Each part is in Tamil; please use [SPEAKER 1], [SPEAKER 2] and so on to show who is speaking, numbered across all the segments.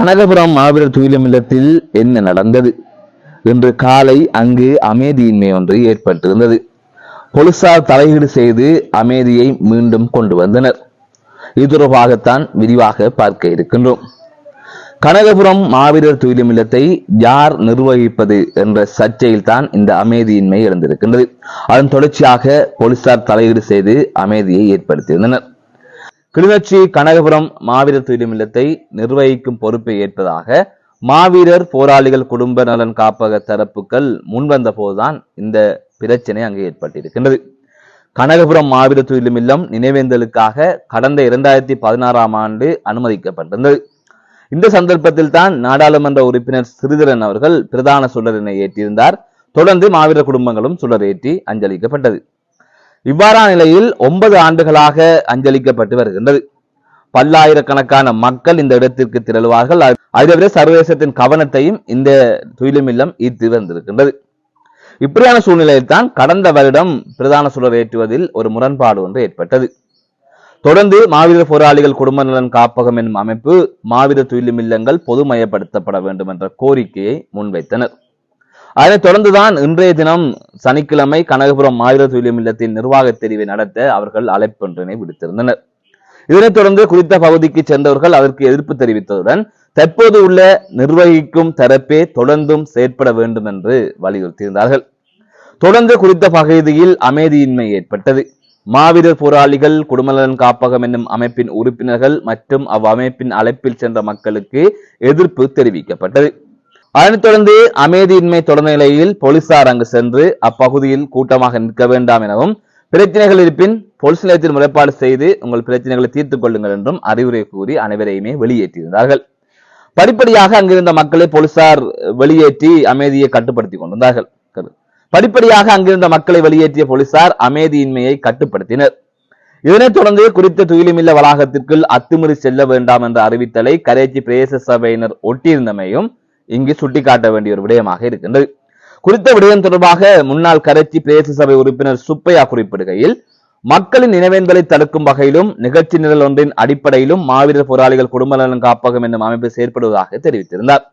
[SPEAKER 1] கனகபுரம் மாவீரர் துயிலும் இல்லத்தில் என்ன நடந்தது? இன்று காலை அங்கு அமைதியின்மை ஒன்று ஏற்பட்டிருந்தது. போலீசார் தலையீடு செய்து அமைதியை மீண்டும் கொண்டு வந்தனர். இது தொடர்பாகத்தான் விரிவாக பார்க்க இருக்கின்றோம். கனகபுரம் மாவீரர் துயிலும் இல்லத்தை யார் நிர்வகிப்பது என்ற சர்ச்சையில் தான் இந்த அமைதியின்மை இருந்திருக்கின்றது அதன் தொடர்ச்சியாக போலீசார் தலையீடு செய்து அமைதியை ஏற்படுத்தியிருந்தனர். கிளிநொச்சி கனகபுரம் மாவீரர் துயிலும் இல்லத்தை நிர்வகிக்கும் பொறுப்பை ஏற்பதாக மாவீரர் போராளிகள் குடும்ப நலன் காப்பக தரப்புகள் முன்வந்த போதுதான் இந்த பிரச்சனை அங்கு ஏற்பட்டிருக்கின்றது. கனகபுரம் மாவீரர் துயிலும் இல்லம் நினைவேந்தலுக்காக கடந்த இரண்டாயிரத்தி பதினாறாம் ஆண்டு அனுமதிக்கப்பட்டிருந்தது. இந்த சந்தர்ப்பத்தில் தான் நாடாளுமன்ற உறுப்பினர் சிறிதரன் அவர்கள் பிரதான சுடரினை ஏற்றியிருந்தார் தொடர்ந்து மாவீரர் குடும்பங்களும் சுடர் ஏற்றி அஞ்சலிக்கப்பட்டது. இவ்வாறான நிலையில் ஒன்பது ஆண்டுகளாக அஞ்சலிக்கப்பட்டு வருகின்றது. பல்லாயிரக்கணக்கான மக்கள் இந்த இடத்திற்கு திரளுவார்கள். அது- சர்வதேசத்தின் கவனத்தையும் இந்த துயிலும் இல்லம் ஈர்த்து வந்திருக்கின்றது. இப்படியான சூழ்நிலையில் தான் கடந்த வருடம் பிரதான சுடர் ஏற்றுவதில் ஒரு முரண்பாடு ஒன்று ஏற்பட்டது. தொடர்ந்து மாவீரர் போராளிகள் குடும்ப நலன் காப்பகம் என்னும் அமைப்பு மாவீரர் துயிலும் இல்லங்கள் பொதுமயப்படுத்தப்பட வேண்டும் என்ற கோரிக்கையை முன்வைத்தனர். அதனைத் தொடர்ந்துதான் இன்றைய தினம் சனிக்கிழமை கனகபுரம் மாநில துயிலும் இல்லத்தின் நிர்வாக தெரிவை நடத்த அவர்கள் அழைப்பொன்றினை விடுத்திருந்தனர். இதனைத் தொடர்ந்து குறித்த பகுதிக்கு சென்றவர்கள் அதற்கு எதிர்ப்பு தெரிவித்ததுடன் தற்போது உள்ள நிர்வகிக்கும் தரப்பே தொடர்ந்தும் செயற்பட வேண்டும் என்று வலியுறுத்தியிருந்தார்கள். தொடர்ந்து குறித்த பகுதியில் அமைதியின்மை ஏற்பட்டது. மாவீரர் போராளிகள் குடும்பநலன் காப்பகம் என்னும் அமைப்பின் உறுப்பினர்கள் மற்றும் அவ்வமைப்பின் அழைப்பில் சென்ற மக்களுக்கு எதிர்ப்பு தெரிவிக்கப்பட்டது. அதனைத் தொடர்ந்து அமைதியின்மை தொடர்ந்த நிலையில் போலீசார் அங்கு சென்று அப்பகுதியில் கூட்டமாக நிற்க வேண்டாம் எனவும் பிரச்சனைகள் இருப்பின் போலீஸ் நிலையத்தில் முறைப்பாடு செய்து உங்கள் பிரச்சனைகளை தீர்த்துக் கொள்ளுங்கள் என்றும் அறிவுரை கூறி அனைவரையுமே வெளியேற்றியிருந்தார்கள். படிப்படியாக அங்கிருந்த மக்களை போலீசார் வெளியேற்றி அமைதியை கட்டுப்படுத்திக் கொண்டிருந்தார்கள். படிப்படியாக அங்கிருந்த மக்களை வெளியேற்றிய போலீசார் அமைதியின்மையை கட்டுப்படுத்தினர். இதனைத் தொடர்ந்து குறித்த துயிலுமில்ல வளாகத்திற்குள் அத்துமீறி செல்ல வேண்டாம் என்ற அறிவித்தலை கரைச்சி பிரதேச சபையினர் ஒட்டியிருந்தமையும் இங்கு சுட்டிக்காட்ட வேண்டிய ஒரு விடயமாக இருக்கின்றது. குறித்த விடயம் தொடர்பாக முன்னாள் கரைச்சி பிரதேச சபை உறுப்பினர் சுப்பையா குறிப்பிடுகையில் மக்களின் நினைவேந்தலை தடுக்கும் வகையிலும் நிகழ்ச்சி நிரல் ஒன்றின் அடிப்படையிலும் மாவீரர் போராளிகள் குடும்ப நலன் காப்பகம் என்னும் அமைப்பு செயற்படுவதாக தெரிவித்திருந்தார்.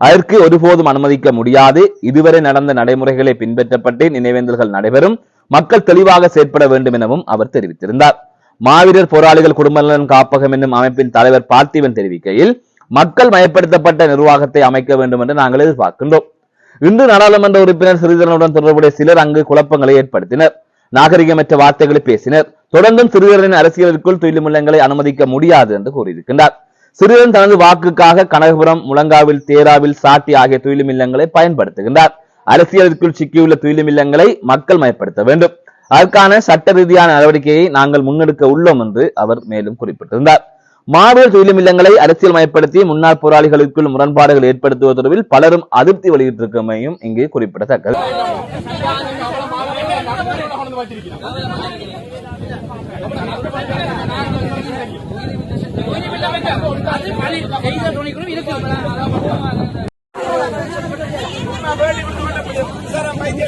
[SPEAKER 1] அதற்கு ஒருபோதும் அனுமதிக்க முடியாது. இதுவரை நடந்த நடைமுறைகளை பின்பற்றப்பட்டு நினைவேந்தல்கள் நடைபெறும். மக்கள் தெளிவாக செயற்பட வேண்டும் எனவும் அவர் தெரிவித்திருந்தார். மாவீரர் போராளிகள் குடும்ப நலன் காப்பகம் என்னும் அமைப்பின் தலைவர் பார்த்திவன் தெரிவிக்கையில் மக்கள் மயப்படுத்தப்பட்ட நிர்வாகத்தை அமைக்க வேண்டும் என்று நாங்கள் எதிர்பார்க்கின்றோம். இன்று நாடாளுமன்ற உறுப்பினர் சிறிதரனுடன் தொடர்புடைய சிலர் அங்கு குழப்பங்களை ஏற்படுத்தினர். நாகரிகமற்ற வார்த்தைகளை பேசினர். தொடர்ந்தும் சிறிதரின் அரசியலுக்குள் துயிலுமில்லங்களை அனுமதிக்க முடியாது என்று கூறியிருக்கின்றார். சிறுவன் தனது வாக்குக்காக கனகபுரம் முழங்காவில் தேராவில் சாட்டி ஆகிய துயிலுமில்லங்களை பயன்படுத்துகின்றார். அரசியலுக்குள் சிக்கியுள்ள துயிலுமில்லங்களை மக்கள் மயப்படுத்த வேண்டும். அதற்கான சட்ட ரீதியான நடவடிக்கையை நாங்கள் முன்னெடுக்க உள்ளோம் என்று அவர் மேலும் குறிப்பிட்டிருந்தார். மாவீரர் துயிலும் இல்லங்களை அரசியல் மயப்படுத்தி முன்னாள் போராளிகளுக்குள் முரண்பாடுகள் ஏற்படுத்துவது தொடர்பில் பலரும் அதிருப்தி வெளியிட்டிருக்கமையும் இங்கு குறிப்பிடத்தக்கது.
[SPEAKER 2] செய்த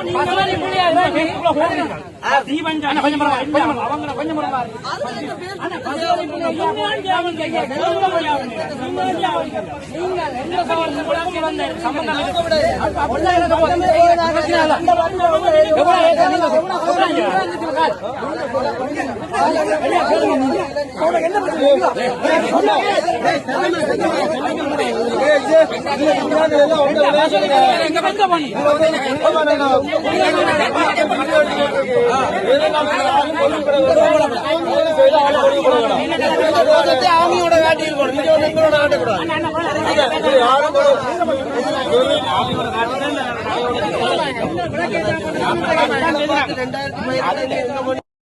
[SPEAKER 2] துணிகளும் இருக்கு கொஞ்சம் நீங்க எந்த சவால் கூட வந்த சம்பந்தம் இருக்கு. அப்படிதான்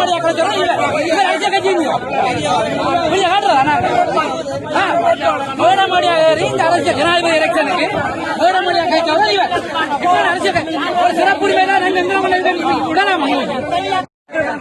[SPEAKER 2] இல்ல. எவ்வளவு ஏக்கர் நீங்க எவ்வளவு இருந்துச்சு கால்? ஐயா, கேளுங்க நீங்க. உனக்கு என்ன பிரச்சனை? எங்க உடனே
[SPEAKER 3] பாருங்க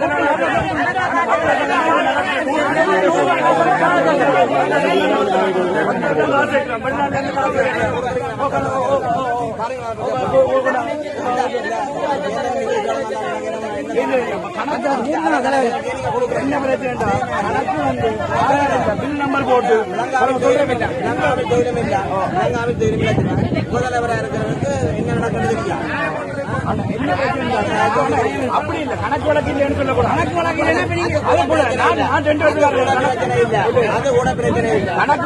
[SPEAKER 3] வேட்டி இருக்கணும் இங்க வந்து எங்களோட ஆட்டக்கூடாது
[SPEAKER 4] ஐயா, முன்ன புடுங்கட்ட ஐயா, அதை போய் புடுங்கிடுவாங்க. அங்க புடுங்குங்க. வேணும்னா புடுங்கிடுவாங்க.
[SPEAKER 2] எவ்வளவு புண்ணியமா வச்சிருக்காங்க?
[SPEAKER 3] அரசியல் கட்சி ஆளுநர்
[SPEAKER 2] சிறப்புரிமை விடலாமா
[SPEAKER 3] நம்பர் போட்டு முதல்வராக இருக்கிறவருக்கு என்ன நடக்கிறது அப்படி இல்ல. கணக்கு வழக்கு இல்லைன்னு சொல்லக்கூடாது கணக்கு போல. கணக்கு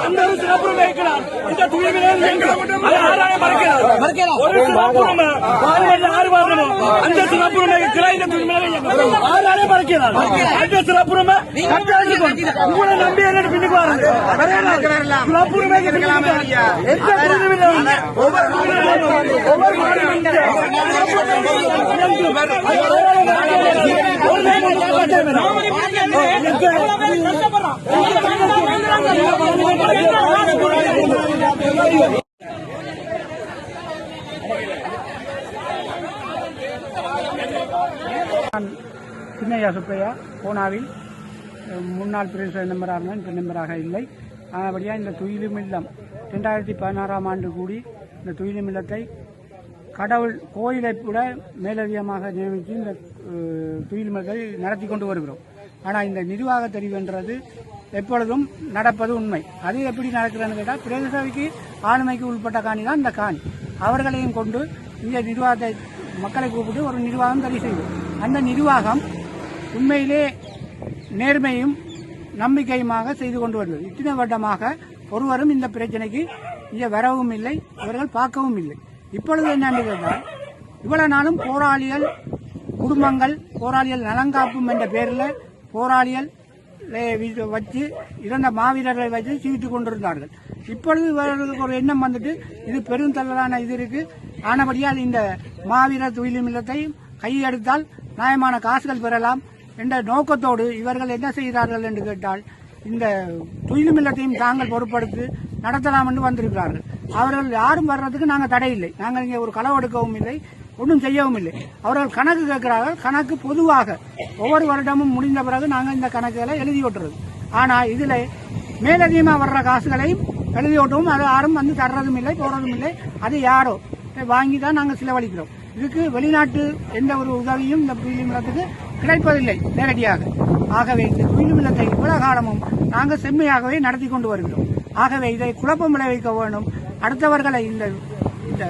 [SPEAKER 3] அந்த ஒரு சிறப்புரிமை இருக்கிறார் இந்த தூய்மையிலே அது ஆராயம் மறுக்கிறார் ஒரு சிறப்புரிமை பார்வையில் ஆறு வரணும் அந்த கிளைந்த தூய்மையிலே ஆராயம் மறுக்கிறார் அந்த சிறப்புரிமை உங்களை நம்பி என்ன பின்னுக்கு வாருங்க சிறப்புரிமை எந்த தூய்மையிலும் ஒவ்வொரு நான்
[SPEAKER 5] சின்னையா சுப்பையா பூனாவில் முன்னாள் பிரதேச மெம்பராக இருந்தேன் இப்போ மெம்பராக இல்லை. ஆனபடியாக இந்த துயிலும் இல்லம். ரெண்டாயிரத்தி பதினாறாம் ஆண்டு கூடி இந்த துயிலும் இல்லத்தை கடவுள் கோயிலை கூட மேலதிகமாக நியமித்து இந்த துயிலுமத்தை துயில் நடத்தி கொண்டு வருகிறோம். ஆனால் இந்த நிர்வாக தெரிவுன்றது எப்பொழுதும் நடப்பது உண்மை. அது எப்படி நடக்கிறதுன்னு கேட்டால் பிரதேச சபைக்கு ஆளுமைக்கு உட்பட்ட காணி தான் இந்த காணி. அவர்களையும் கொண்டு இந்த நிர்வாகத்தை மக்களை கூப்பிட்டு ஒரு நிர்வாகம் சரி செய்வோம். அந்த நிர்வாகம் உண்மையிலே நேர்மையும் நம்பிக்கையுமாக செய்து கொண்டு வருகிறது. இத்தனை வருடமாக ஒருவரும் இந்த பிரச்சனைக்கு இங்கே வரவும் இல்லை இவர்கள் பார்க்கவும் இல்லை. இப்பொழுது என்னன்னு கேட்டால் இவ்வளவு நாளும் போராளிகள் குடும்பங்கள் போராளிகள் நலங்காப்பும் என்ற பேரில் போராளிகள் வச்சு இறந்த மாவீரர்களை வச்சு சீட்டு கொண்டிருந்தார்கள். இப்பொழுது இவர்களுக்கு ஒரு எண்ணம் வந்துட்டு இது பெருந்தளவான இது இருக்கு. ஆனபடியால் இந்த மாவீரர் துயிலும் இல்லத்தை கையெடுத்தால் நியாயமான காசுகள் பெறலாம் என்ற நோக்கத்தோடு இவர்கள் என்ன செய்கிறார்கள் என்று கேட்டால் இந்த துயிலும் இல்லத்தையும் தாங்கள் பொருட்படுத்தி நடத்தலாம் என்று வந்திருக்கிறார்கள். அவர்கள் யாரும் வர்றதுக்கு நாங்கள் தடை இல்லை. நாங்கள் இங்கே ஒரு களவு எடுக்கவும் இல்லை ஒன்றும் செய்யவும் இல்லை. அவர்கள் கணக்கு கேட்கிறார்கள். கணக்கு பொதுவாக ஒவ்வொரு வருடமும் முடிந்த பிறகு நாங்கள் இந்த கணக்குகளை எழுதி ஓட்டுறது. ஆனால் இதில் மேலதிகமாக வர்ற காசுகளையும் எழுதி ஓட்டவும். அது யாரும் வந்து தர்றதும் இல்லை போடுறதும் இல்லை. அது யாரோ வாங்கி தான் நாங்கள் செலவழிக்கிறோம். இதுக்கு வெளிநாட்டு எந்த ஒரு உதவியும் இந்த புயல் இல்லத்துக்கு கிடைப்பதில்லை. நேரடியாக. ஆகவே இந்த புயல் இல்லத்தை இவ்வளவு காலமும் நாங்கள் செம்மையாகவே நடத்தி கொண்டு வருகிறோம். ஆகவே இதை குழப்பம் விளைவிக்க வேண்டும் அடுத்தவர்களை இந்த இந்த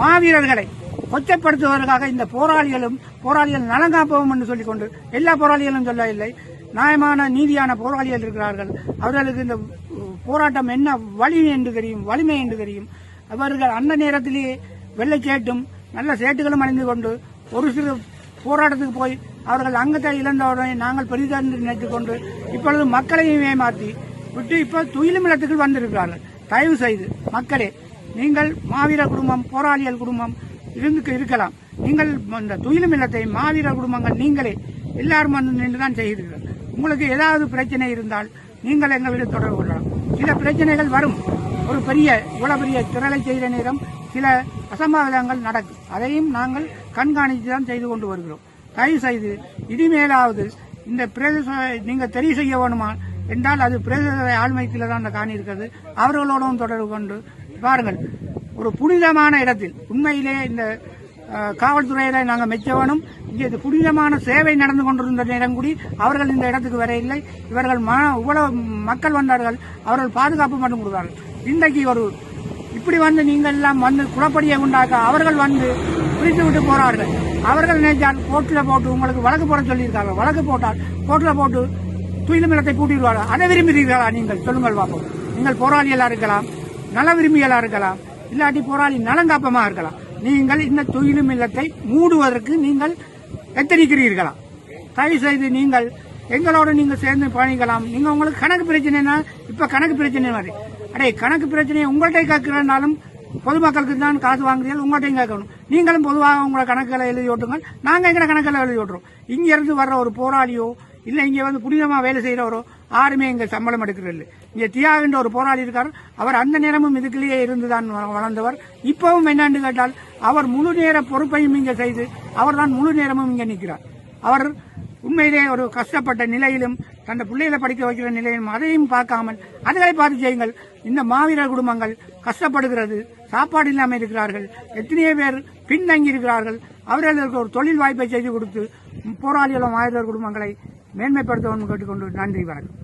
[SPEAKER 5] மாவீரர்களை கொச்சப்படுத்துவதற்காக இந்த போராளிகளும் போராளிகள் நலங்காப்பவும் என்று சொல்லிக்கொண்டு எல்லா போராளிகளும் சொல்ல இல்லை நியாயமான நீதியான போராளிகள் இருக்கிறார்கள். அவர்களுக்கு இந்த போராட்டம் என்ன வலிமை என்று தெரியும் வலிமை என்று தெரியும். அவர்கள் அந்த நேரத்திலேயே வெள்ளை கேட்டும் நல்ல சேட்டுகளும் அணிந்து கொண்டு ஒரு சிறு போராட்டத்துக்கு போய் அவர்கள் அங்கத்தை இழந்தவரை நாங்கள் பெரிதாக நினைத்துக் கொண்டு இப்பொழுது மக்களையும் ஏமாற்றி விட்டு இப்போ துயிலும் இடத்துக்கு வந்திருக்கிறார்கள். தயவு செய்து மக்களே நீங்கள் மாவீர குடும்பம் போராளிகள் குடும்பம் இருந்து இருக்கலாம். நீங்கள் இந்த துயிலும் இல்லத்தை மாவீர குடும்பங்கள் நீங்களே எல்லாரும் வந்து நின்று தான் செய்கிறீர்கள். உங்களுக்கு ஏதாவது பிரச்சனை இருந்தால் நீங்கள் எங்களிடம் தொடர்பு கொள்ளலாம். சில பிரச்சனைகள் வரும். ஒரு பெரிய இவ்வளவு பெரிய திரளை செய்த நேரம் சில அசம்பாவிதங்கள் நடக்கும் அதையும் நாங்கள் கண்காணித்து தான் செய்து கொண்டு வருகிறோம். தயவு செய்து இனிமேலாவது இந்த பிரதேச நீங்க தெரிவு செய்ய வேணுமா? என்றால் அது பிரதேச ஆழ்மைக்கில் தான் அந்த காணி இருக்கிறது. அவர்களோடும் தொடர்பு கொண்டு பாருங்கள். ஒரு புனிதமான இடத்தில் உண்மையிலே இந்த அஹ், காவல்துறையில நாங்கள் மெச்ச வேணும். இங்கே இது புனிதமான சேவை நடந்து கொண்டிருந்த நேரம் கூடி அவர்கள் இந்த இடத்துக்கு வர இல்லை. இவர்கள் இவ்வளவு மக்கள் வந்தார்கள். அவர்கள் பாதுகாப்பு மட்டும் கொடுத்தார்கள். இன்றைக்கு ஒரு இப்படி வந்து நீங்கள் எல்லாம் வந்து குலப்படியை உண்டாக்க அவர்கள் வந்து பிரித்து விட்டு போறார்கள். அவர்கள் நினைச்சால் கோர்ட்டில் போட்டு உங்களுக்கு வழக்கு போட சொல்லியிருக்காங்க. வழக்கு போட்டால் கோர்ட்டில் போட்டு துயிலுமிலத்தை பூட்டிடுவார்கள். அதை விரும்புகிறீர்களா நீங்கள்? சொல்லுங்கள் பார்ப்போம் நீங்கள் போராளிகளாக இருக்கலாம் நல விரும்பிகளாக இருக்கலாம் இல்லாட்டி போராளி நலங்காப்பமாக இருக்கலாம். நீங்கள் இந்த துயிலும் இல்லத்தை மூடுவதற்கு நீங்கள் எத்தனிக்கிறீர்களா? தயவு செய்து நீங்கள் எங்களோட நீங்கள் சேர்ந்து பயணிக்கலாம். நீங்கள் உங்களுக்கு கணக்கு பிரச்சனைனா இப்போ கணக்கு பிரச்சனை மாதிரி. அடே கணக்கு பிரச்சனையை உங்கள்கிட்ட கேட்கிறனாலும் பொதுமக்களுக்கு தான் காசு வாங்குறீர்கள் உங்கள்கிட்டையும் கேட்கணும். நீங்களும் பொதுவாக உங்களை கணக்குகளை எழுதி ஓட்டுங்க நாங்கள் எங்களை கணக்கில் எழுதி ஓட்டுறோம். இங்கேருந்து வர்ற ஒரு போராளியோ இல்லை இங்கே வந்து புனிதமாக வேலை செய்கிறவரோ யாருமே இங்கே சம்பளம் எடுக்கிறது இங்கே தியாகின்ற ஒரு போராளி இருக்கார். அவர் அந்த நேரமும் இதுக்குள்ளேயே இருந்துதான் வ- வளர்ந்தவர். இப்பவும் என்னன்னு கேட்டால் அவர் முழு நேர பொறுப்பையும் இங்கே செய்து அவர் தான் முழு நேரமும் இங்கே நிற்கிறார். அவர் உண்மையிலே ஒரு கஷ்டப்பட்ட நிலையிலும் தந்த பிள்ளைகளை படிக்க வைக்கிற நிலையிலும் அதையும் பார்க்காமல் அதுகளை பார்த்து செய்யுங்கள். இந்த மாவீரர் குடும்பங்கள் கஷ்டப்படுகிறது. சாப்பாடு இல்லாமல் இருக்கிறார்கள். எத்தனையோ பேர் பின்தங்கி இருக்கிறார்கள். அவர்களுக்கு ஒரு தொழில் வாய்ப்பை செய்து கொடுத்து போராளிகளும் மாவீரர் குடும்பங்களை மேன்மைப்படுத்தவும் கேட்டுக்கொண்டு நன்றி வணக்கம்.